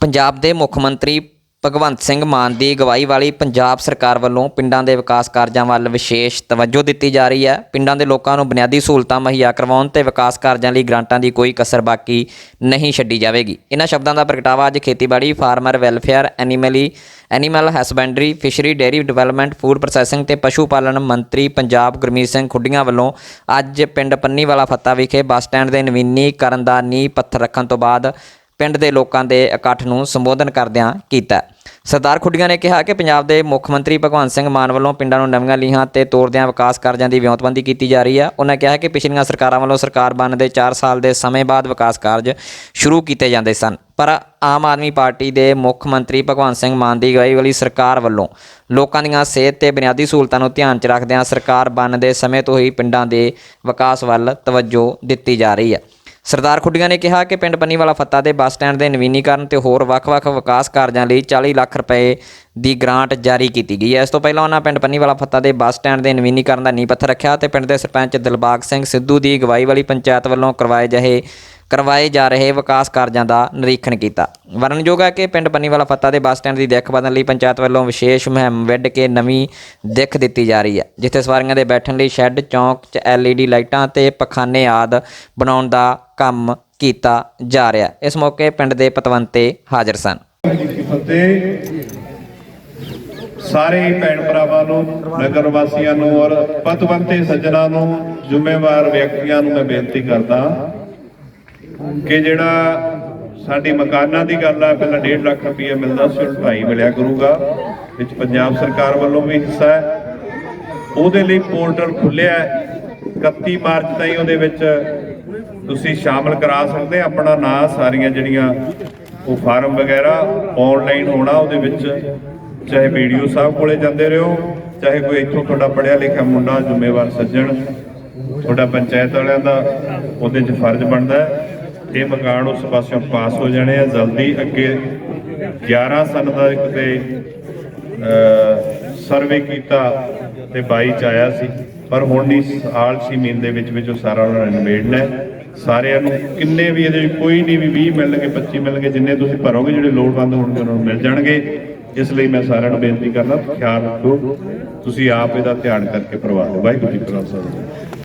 ਪੰਜਾਬ ਦੇ ਮੁੱਖ ਮੰਤਰੀ ਭਗਵੰਤ ਸਿੰਘ ਮਾਨ ਦੀ ਅਗਵਾਈ ਵਾਲੀ ਪੰਜਾਬ ਸਰਕਾਰ ਵੱਲੋਂ ਪਿੰਡਾਂ ਦੇ ਵਿਕਾਸ ਕਾਰਜਾਂ ਵੱਲ ਵਿਸ਼ੇਸ਼ ਤਵੱਜੋ ਦਿੱਤੀ ਜਾ ਰਹੀ ਹੈ। ਪਿੰਡਾਂ ਦੇ ਲੋਕਾਂ ਨੂੰ ਬੁਨਿਆਦੀ ਸਹੂਲਤਾਂ ਮੁਹੱਈਆ ਕਰਵਾਉਣ ਤੇ ਵਿਕਾਸ ਕਾਰਜਾਂ ਲਈ ਗ੍ਰਾਂਟਾਂ ਦੀ ਕੋਈ ਕਸਰ ਬਾਕੀ ਨਹੀਂ ਛੱਡੀ ਜਾਵੇਗੀ। ਇਹਨਾਂ ਸ਼ਬਦਾਂ ਦਾ ਪ੍ਰਗਟਾਵਾ ਅੱਜ ਖੇਤੀਬਾੜੀ, farmer, welfare, animal, animal husbandry, fishery, dairy development, food processing ਤੇ ਪਸ਼ੂ ਪਾਲਣ ਮੰਤਰੀ ਪੰਜਾਬ ਗੁਰਮੀਤ ਸਿੰਘ ਖੁੱਡੀਆਂ ਵੱਲੋਂ ਅੱਜ ਪਿੰਡ ਪੰਨੀਵਾਲਾ ਫੱਤਾ ਵਿਖੇ ਬੱਸ ਸਟੈਂਡ ਦੇ ਨਵੀਨੀਕਰਨ ਦਾ ਨੀਂਹ ਪੱਥਰ ਰੱਖਣ ਤੋਂ ਬਾਅਦ ਪਿੰਡ ਦੇ ਲੋਕਾਂ ਦੇ ਇਕੱਠ ਨੂੰ ਸੰਬੋਧਨ ਕਰਦਿਆਂ ਕੀਤਾ। ਸਰਦਾਰ ਖੁੱਡੀਆਂ ਨੇ ਕਿਹਾ ਕਿ ਪੰਜਾਬ ਦੇ ਮੁੱਖ ਮੰਤਰੀ ਭਗਵੰਤ ਸਿੰਘ ਮਾਨ ਵੱਲੋਂ ਪਿੰਡਾਂ ਨੂੰ ਨਵੀਆਂ ਲੀਹਾਂ ਤੇ ਤੋਰਦਿਆਂ ਵਿਕਾਸ ਕਾਰਜਾਂ ਦੀ ਵਿਉਂਤਬੰਦੀ ਕੀਤੀ ਜਾ ਰਹੀ ਹੈ ਉਹਨਾਂ ਕਿਹਾ ਕਿ ਪਿਛਲੀਆਂ ਸਰਕਾਰਾਂ ਵੱਲੋਂ ਸਰਕਾਰ ਬਣਨ ਦੇ 4 ਸਾਲ ਦੇ ਸਮੇਂ ਬਾਅਦ ਵਿਕਾਸ ਕਾਰਜ ਸ਼ੁਰੂ ਕੀਤੇ ਜਾਂਦੇ ਸਨ। ਪਰ ਆਮ ਆਦਮੀ ਪਾਰਟੀ ਦੇ ਮੁੱਖ ਮੰਤਰੀ ਭਗਵੰਤ ਸਿੰਘ ਮਾਨ ਦੀ ਅਗਵਾਈ ਵਾਲੀ ਸਰਕਾਰ ਵੱਲੋਂ ਲੋਕਾਂ ਦੀਆਂ ਸਿਹਤ ਤੇ ਬੁਨਿਆਦੀ ਸਹੂਲਤਾਂ ਨੂੰ ਧਿਆਨ 'ਚ ਰੱਖਦਿਆਂ ਸਰਕਾਰ ਬਣਨ ਦੇ ਸਮੇਂ ਤੋਂ ਹੀ ਪਿੰਡਾਂ ਦੇ ਵਿਕਾਸ ਵੱਲ ਤਵੱਜੋ ਦਿੱਤੀ ਜਾ ਰਹੀ ਹੈ। ਸਰਦਾਰ ਖੁੱਡੀਆਂ ਨੇ ਕਿਹਾ ਕਿ ਪਿੰਡ ਪੰਨੀਵਾਲਾ ਫੱਤਾ ਦੇ ਬੱਸ ਸਟੈਂਡ ਦੇ ਨਵੀਨੀਕਰਨ ਤੇ ਹੋਰ ਵੱਖ-ਵੱਖ ਵਿਕਾਸ ਕਾਰਜਾਂ ਲਈ 40 ਲੱਖ ਰੁਪਏ ਦੀ ਗ੍ਰਾਂਟ ਜਾਰੀ ਕੀਤੀ ਗਈ ਹੈ। ਇਸ ਤੋਂ ਪਹਿਲਾਂ ਉਹਨਾਂ ਪਿੰਡ ਪੰਨੀਵਾਲਾ ਫੱਤਾ ਦੇ ਬੱਸ ਸਟੈਂਡ ਦੇ ਨਵੀਨੀਕਰਨ ਦਾ ਨੀਂਹ ਪੱਥਰ ਰੱਖਿਆ ਤੇ ਪਿੰਡ ਦੇ ਸਰਪੰਚ ਦਿਲਬਾਗ ਸਿੰਘ ਸਿੱਧੂ ਦੀ ਅਗਵਾਈ ਵਾਲੀ ਪੰਚਾਇਤ ਵੱਲੋਂ ਕਰਵਾਏ ਜਿਹੇ ਕਰਵਾਏ ਜਾ ਰਹੇ ਵਿਕਾਸ ਕਾਰਜਾਂ ਦਾ ਨਿਰੀਖਣ ਕੀਤਾ। ਵਰਣਯੋਗ ਹੈ ਕਿ ਪਿੰਡ ਪੰਨੀਵਾਲਾ ਫੱਤਾ ਦੇ ਬੱਸ ਸਟੈਂਡ ਦੀ ਦਿੱਖ ਬਦਲਣ ਲਈ ਪੰਚਾਇਤ ਵੱਲੋਂ ਵਿਸ਼ੇਸ਼ ਮੁਹਿੰਮ ਵਿੱਢ ਕੇ ਨਵੀਂ ਦਿੱਖ ਦਿੱਤੀ ਜਾ ਰਹੀ ਹੈ, ਜਿੱਥੇ ਸਵਾਰੀਆਂ ਦੇ ਬੈਠਣ ਲਈ ਸ਼ੈੱਡ, ਚੌਂਕ, 'ਚ LED ਲਾਈਟਾਂ ਤੇ ਪਖਾਨੇ ਆਦ ਬਣਾਉਣ ਦਾ ਕੰਮ ਕੀਤਾ ਜਾ ਰਿਹਾ ਇਸ ਮੌਕੇ ਪਿੰਡ ਦੇ ਪਤਵੰਤੇ ਹਾਜ਼ਰ ਸਨ। ਸਾਰੇ ਭੈਣ ਭਰਾਵਾਂ ਨੂੰ, ਨਗਰ ਵਾਸੀਆਂ ਨੂੰ ਔਰ ਪਤਵੰਤੇ ਸੱਜਣਾ ਨੂੰ, ਜ਼ਿੰਮੇਵਾਰ ਵਿਅਕਤੀਆਂ ਨੂੰ ਮੈਂ ਬੇਨਤੀ ਕਰਦਾ ਕਿ ਜਿਹੜਾ ਸਾਡੀ ਮਕਾਨਾਂ ਦੀ ਗੱਲ ਆ, ਪਹਿਲਾਂ 1.5 ਲੱਖ ਰੁਪਏ ਮਿਲਦਾ ਸੀ ਹੁਣ 2.5 ਮਿਲਿਆ ਕਰੂਗਾ। ਵਿੱਚ ਪੰਜਾਬ ਸਰਕਾਰ ਵੱਲੋਂ ਵੀ ਹਿੱਸਾ ਹੈ। ਉਹਦੇ ਲਈ ਪੋਰਟਲ ਖੁੱਲਿਆ ਹੈ। 31 ਮਾਰਚ ਤਾਈਂ ਉਹਦੇ ਵਿੱਚ ਤੁਸੀਂ ਸ਼ਾਮਲ ਕਰਾ ਸਕਦੇ ਆਪਣਾ ਨਾਂ, ਸਾਰੀਆਂ ਜਿਹੜੀਆਂ ਉਹ ਫਾਰਮ ਵਗੈਰਾ ਆਨਲਾਈਨ ਹੋਣਾ ਉਹਦੇ ਵਿੱਚ। ਚਾਹੇ ਵੀਡੀਓ ਸਾਹਿਬ ਕੋਲੇ ਜਾਂਦੇ ਰਹੋ, ਚਾਹੇ ਕੋਈ ਇੱਥੋਂ ਤੁਹਾਡਾ ਪੜਿਆ ਲਿਖਿਆ ਮੁੰਡਾ, ਜ਼ਿੰਮੇਵਾਰ ਸੱਜਣ, ਤੁਹਾਡਾ ਪੰਚਾਇਤ ਵਾਲਿਆਂ ਦਾ, ਉਹਦੇ 'ਚ ਫਰਜ਼ ਬਣਦਾ ਹੈ। ਇਹ ਮਕਾਨ ਉਸ ਪਾਸਿਓਂ ਪਾਸ ਹੋ ਜਾਣੇ ਆ। ਜਲਦੀ ਅੱਗੇ 11 ਸਨ ਦਾ ਇੱਕ ਤੇ ਸਰਵੇ ਕੀਤਾ ਤੇ 22 ਚ ਆਇਆ ਸੀ। ਪਰ ਹੁਣ ਦੀ ਸਾਲ ਛੇ ਮਹੀਨੇ ਦੇ ਵਿੱਚ ਵਿੱਚ ਉਹ ਸਾਰਾ ਉਹਨਾਂ ਨੇ ਨਿਬੇੜਨਾ ਸਾਰਿਆਂ ਨੂੰ ਕਿੰਨੇ ਵੀ ਇਹਦੇ ਵਿੱਚ ਕੋਈ ਨਹੀਂ ਵੀ 20 ਮਿਲਣਗੇ 25 ਮਿਲਣਗੇ, ਜਿੰਨੇ ਤੁਸੀਂ ਭਰੋਗੇ, ਜਿਹੜੇ ਲੋੜਵੰਦ ਹੋਣਗੇ, ਉਹਨਾਂ ਨੂੰ ਮਿਲ ਜਾਣਗੇ। ਇਸ ਲਈ ਮੈਂ ਸਾਰਿਆਂ ਨੂੰ ਬੇਨਤੀ ਕਰਦਾ, ਖਿਆਲ ਰੱਖੋ। ਤੁਸੀਂ ਆਪ ਇਹਦਾ ਧਿਆਨ ਕਰਕੇ ਪਰਵਾਹ ਲਓ ਵਾਹਿਗੁਰੂ ਜੀ ਕਾ ਖਾਲਸਾ।